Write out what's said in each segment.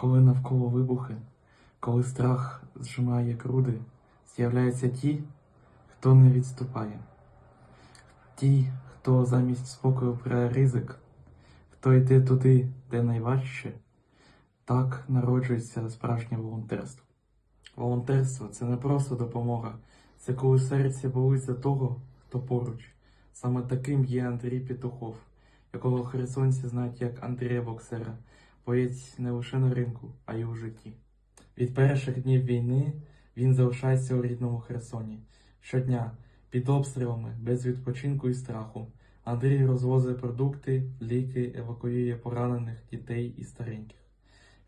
Коли навколо вибухи, коли страх зжимає груди, з'являються ті, хто не відступає, ті, хто замість спокою бере ризик, хто йде туди, де найважче, так народжується справжнє волонтерство. Волонтерство це не просто допомога, це коли серце болить за того, хто поруч. Саме таким є Андрій Петухов, якого херсонці знають як Андрія Боксера, боєць не лише на ринку, а й у житті. Від перших днів війни він залишається у рідному Херсоні. Щодня, під обстрілами, без відпочинку і страху. Андрій розвозить продукти, ліки, евакуює поранених дітей і стареньких.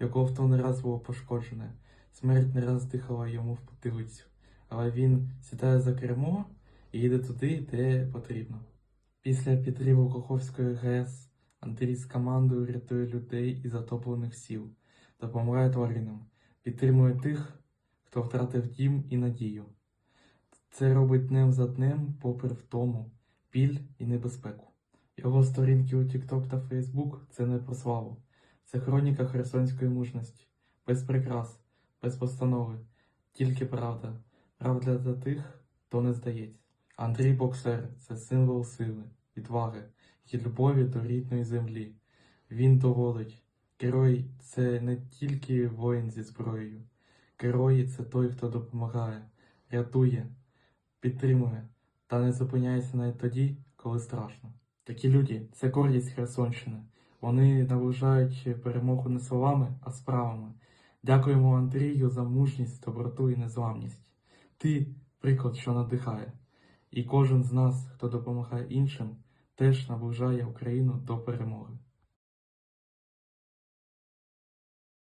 Його авто не раз було пошкоджене, смерть не раз дихала йому в потилицю, але він сідає за кермо і їде туди, де потрібно. Після підриву Коховської ГЕС Андрій з командою рятує людей із затоплених сіл, допомагає тваринам, підтримує тих, хто втратив дім і надію. Це робить днем за днем, попри втому, біль і небезпеку. Його сторінки у TikTok та Facebook – це не про славу, це хроніка херсонської мужності, без прикрас, без постанови, тільки правда, правда для тих, хто не здається. Андрій Боксер це символ сили, відваги і любові до рідної землі. Він доводить, герой це не тільки воїн зі зброєю. Герой це той, хто допомагає, рятує, підтримує та не зупиняється навіть тоді, коли страшно. Такі люди це гордість Херсонщини. Вони наближають перемогу не словами, а справами. Дякуємо Андрію за мужність, доброту і незламність. Ти приклад, що надихає. І кожен з нас, хто допомагає іншим, теж наближає Україну до перемоги.